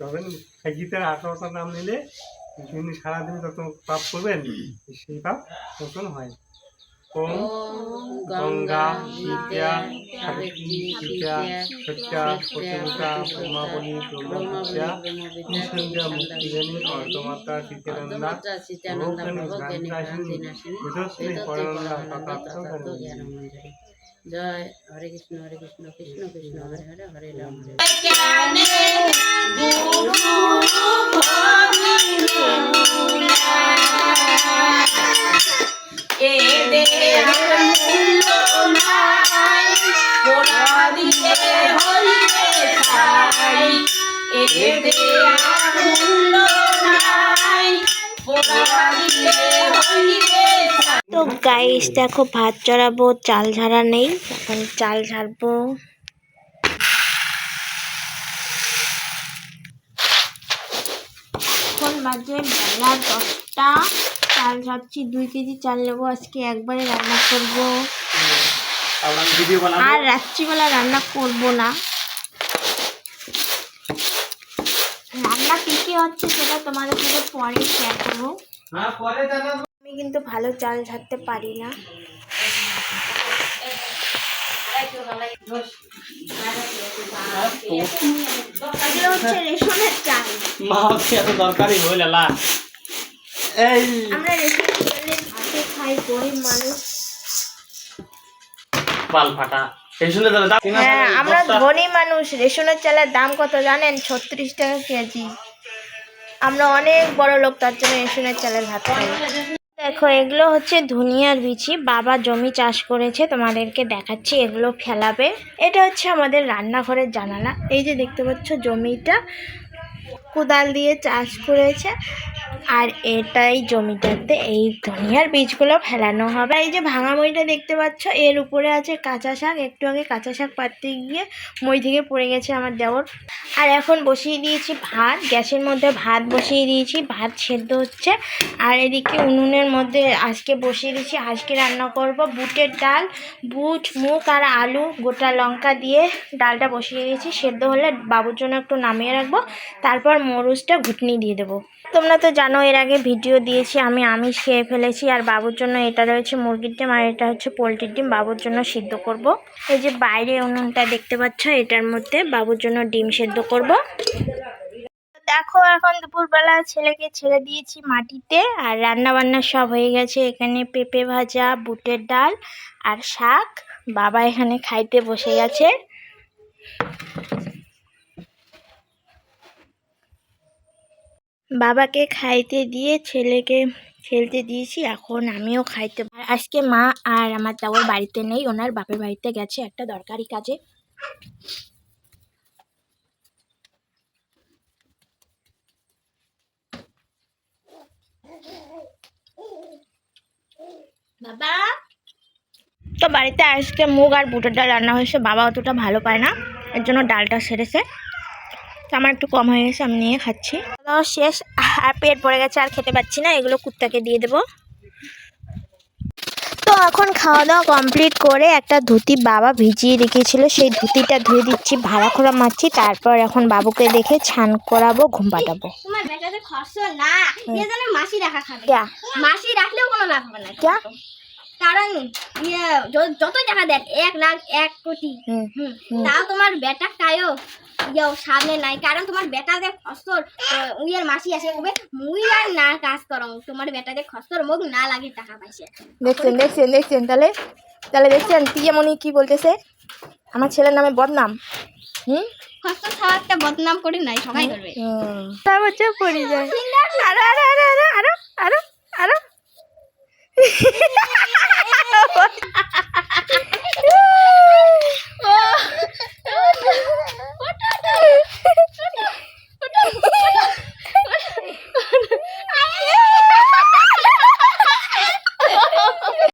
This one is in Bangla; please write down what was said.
তখন এই গীতের আঠারোটা নাম নিলে তিনি সারাদিন যত পাপ করবেন, সেই পাপ তখন হয়। ওম গঙ্গা বিদ্যা সাবিত্রী বিদ্যা সত্যা প্রতিমতা উমাবলী ব্রহ্মবিদ্যা নিঃসন্দেহ মুক্তিজনী অর্ধমাত্রা চিত্তানন্দা রূপণী গান্ধাসিনী বিধশ্রী পরনন্দা তথার্থ জ্ঞানী। জয় হরে কৃষ্ণ হরে কৃষ্ণ কৃষ্ণ কৃষ্ণ হরে হরে হরে রাম হরে তো গাইস দেখো ভাত চড়াবো চাল ঝাড়া নেই, এখন চাল ঝাড়বো। এখন বাজে বেলা দশটা। চাল ঝাড়ছি দুই কেজি চাল নেব আজকে একবারে রান্না করব। আর রাত্রিবেলা রান্না করব না। রান্না কি কি হচ্ছে সেটা তোমাদের সাথে পরে শেয়ার করব। আমি কিন্তু ভালো চাল ঝাড়তে পারি না। হচ্ছে রেশনের চাল। মা হচ্ছে এত দরকারি হইল এই। আমরা ভাতে খাই গরিব মানুষ। পাল ফাটা। এই শুনে হ্যাঁ আমরা ধনী মানুষ রেশনের চালের দাম কত জানেন? ছত্রিশ টাকা কেজি। আমরা অনেক বড় লোক তার জন্য রেশনের চালের ভাত খাই। দেখো এগুলো হচ্ছে ধনিয়ার বিচি। বাবা জমি চাষ করেছে তোমাদেরকে দেখাচ্ছি এগুলো ফেলাবে। এটা হচ্ছে আমাদের রান্নাঘরের জানালা। এই যে দেখতে পাচ্ছ জমিটা। কোদাল দিয়ে চাষ করেছে। আর এটাই জমিটাতে এই ধনিয়ার বীজগুলো ফেলানো হবে। এই যে ভাঙা মইটা দেখতে পাচ্ছ, এর উপরে আছে কাঁচা শাক। একটু আগে কাঁচা শাক পাততে গিয়ে মই থেকে পড়ে গেছে আমার দেওর। আর এখন বসিয়ে দিয়েছি ভাত। গ্যাসের মধ্যে ভাত বসিয়ে দিয়েছি। ভাত সেদ্ধ হচ্ছে। আর এদিকে উনুনের মধ্যে আজকে বসিয়ে দিয়েছি। আজকে রান্না করব বুটের ডাল, বুট, মুগ আর আলু। গোটা লঙ্কা দিয়ে ডালটা বসিয়ে দিয়েছি। সেদ্ধ হলে বাবুর জন্য একটু নামিয়ে রাখব। তারপর মরুচটা ঘুটনি দিয়ে দেবো। তোমরা তো জানো, এর আগে ভিডিও দিয়েছি, আমি আমিষ খেয়ে ফেলেছি, আর বাবুর জন্য এটা রয়েছে মুরগির ডিম, আর এটা হচ্ছে পোলট্রির ডিম, বাবুর জন্য সিদ্ধ করব। এই যে বাইরে উনুনটা দেখতে পাচ্ছ, এটার মধ্যে বাবুর জন্য ডিম সেদ্ধ করব। দেখো, এখন দুপুরবেলা ছেলেকে ছেড়ে দিয়েছি মাটিতে, আর রান্না বান্না সব হয়ে গেছে এখানে পেঁপে ভাজা, বুটের ডাল, আর শাক, বাবা এখানে খাইতে বসে গেছে বাবাকে খাইতে দিয়ে ছেলেকে খেলতে দিয়েছি, এখন আমিও খাইতে আজকে মা আর আমার দেওয়ার বাড়িতে নেই, ওনার বাপের বাড়িতে গেছে একটা দরকারি কাজে। বাবা? তো বাড়িতে আজকে মুগ আর বুটের ডাল রান্না হয়েছে, বাবা অতটা ভালো পায় না, এর জন্য ডালটা সেরেছে। আমার একটু কম হয়ে গেছে আমি নিয়ে খাচ্ছি। খাওয়া শেষ আর পেট পড়ে গেছে আর খেতে পাচ্ছি না এগুলো কুত্তাকে দিয়ে দেবো। তো এখন খাওয়া দাওয়া কমপ্লিট করে একটা ধুতি বাবা ভিজিয়ে রেখেছিল সেই ধুতিটা ধুয়ে দিচ্ছি ভাড়া খোড়া মারছি তারপর এখন বাবুকে দেখে ছান করাবো ঘুম পাঠাবো মাসি ক্যা রাখলেও কোনো লাভ হবে না। কারণ ইয়ে যতই টাকা দেখ এক লাখ এক কোটি। তাও তোমার বেটা কায়ও ইয়েও সামনে নাই কারণ তোমার বেটা যে খসর উইয়ের মাসি আসে কবে? মুই আর না কাজ করং তোমার বেটা যে খসর মুখ না লাগে টাকা পাইছে দেখছেন দেখছেন দেখছেন তাহলে তাহলে দেখছেন পিয়ামণি কি বলতেছে? আমার ছেলের নামে বদনাম। হুম? খসর খাওয়া একটা বদনাম করি নাই সবাই করবে। তার বাচ্চা পড়ে যায়। আরও আরও আরও আরও।